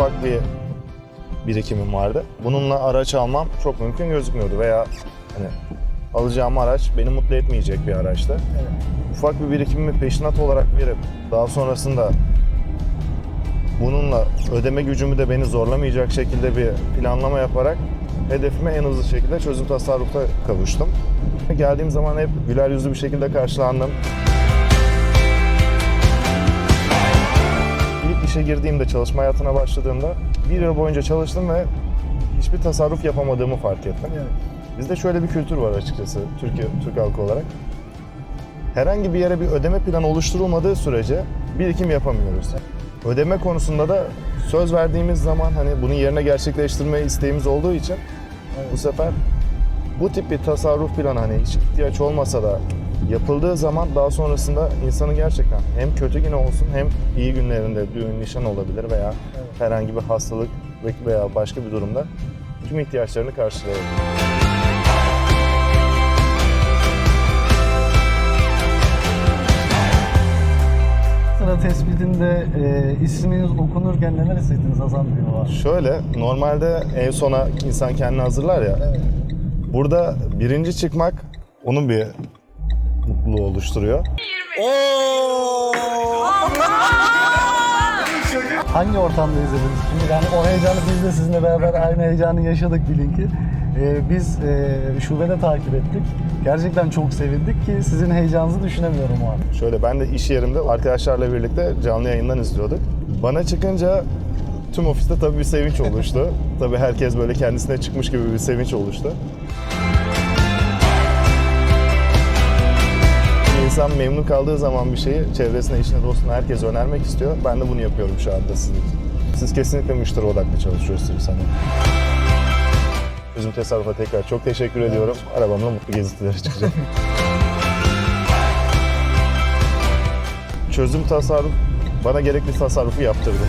ufak bir birikimim vardı. Bununla araç almam çok mümkün gözükmüyordu veya hani alacağım araç beni mutlu etmeyecek bir araçtı. Ufak bir birikimimi peşinat olarak verip daha sonrasında bununla ödeme gücümü de beni zorlamayacak şekilde bir planlama yaparak hedefime en hızlı şekilde çözüm tasarrufta kavuştum. Geldiğim zaman hep güler yüzlü bir şekilde karşılandım. İşe girdiğimde, çalışma hayatına başladığımda bir yıl boyunca çalıştım ve hiçbir tasarruf yapamadığımı fark ettim. Bizde şöyle bir kültür var açıkçası Türkiye Türk halkı olarak. Herhangi bir yere bir ödeme planı oluşturulmadığı sürece birikim yapamıyoruz. Ödeme konusunda da söz verdiğimiz zaman hani bunu yerine gerçekleştirme isteğimiz olduğu için bu sefer bu tip bir tasarruf planı hani hiç ihtiyaç olmasa da yapıldığı zaman daha sonrasında insanı gerçekten hem kötü güne olsun hem iyi günlerinde düğün nişan olabilir veya herhangi bir hastalık veya başka bir durumda tüm ihtiyaçlarını karşılayabilir. Sıra tespitinde e, isminiz okunurken neler hissettiniz Hasan Bey? Şöyle normalde en sona insan kendini hazırlar ya. Burada birinci çıkmak onun bir mutluluğu oluşturuyor. Hangi ortamda izlediniz? Şimdi yani o heyecanı biz de sizinle beraber aynı heyecanı yaşadık bilin ki. E, biz e, şubede takip ettik. Gerçekten çok sevindik ki sizin heyecanınızı düşünemiyorum o an. Şöyle ben de iş yerimde arkadaşlarla birlikte canlı yayından izliyorduk. Bana çıkınca tüm ofiste tabii bir sevinç oluştu. tabii herkes böyle kendisine çıkmış gibi bir sevinç oluştu. İnsan memnun kaldığı zaman bir şeyi çevresine, eşine, dostuna herkese önermek istiyor. Ben de bunu yapıyorum şu anda sizin için. Siz kesinlikle müşteri odaklı çalışıyorsunuz hani. Üzüm Tasarruf'a tekrar çok teşekkür ediyorum. Arabamla mutlu gezintilere çıkacağım. Çözüm tasarruf bana gerekli tasarrufu yaptırdı.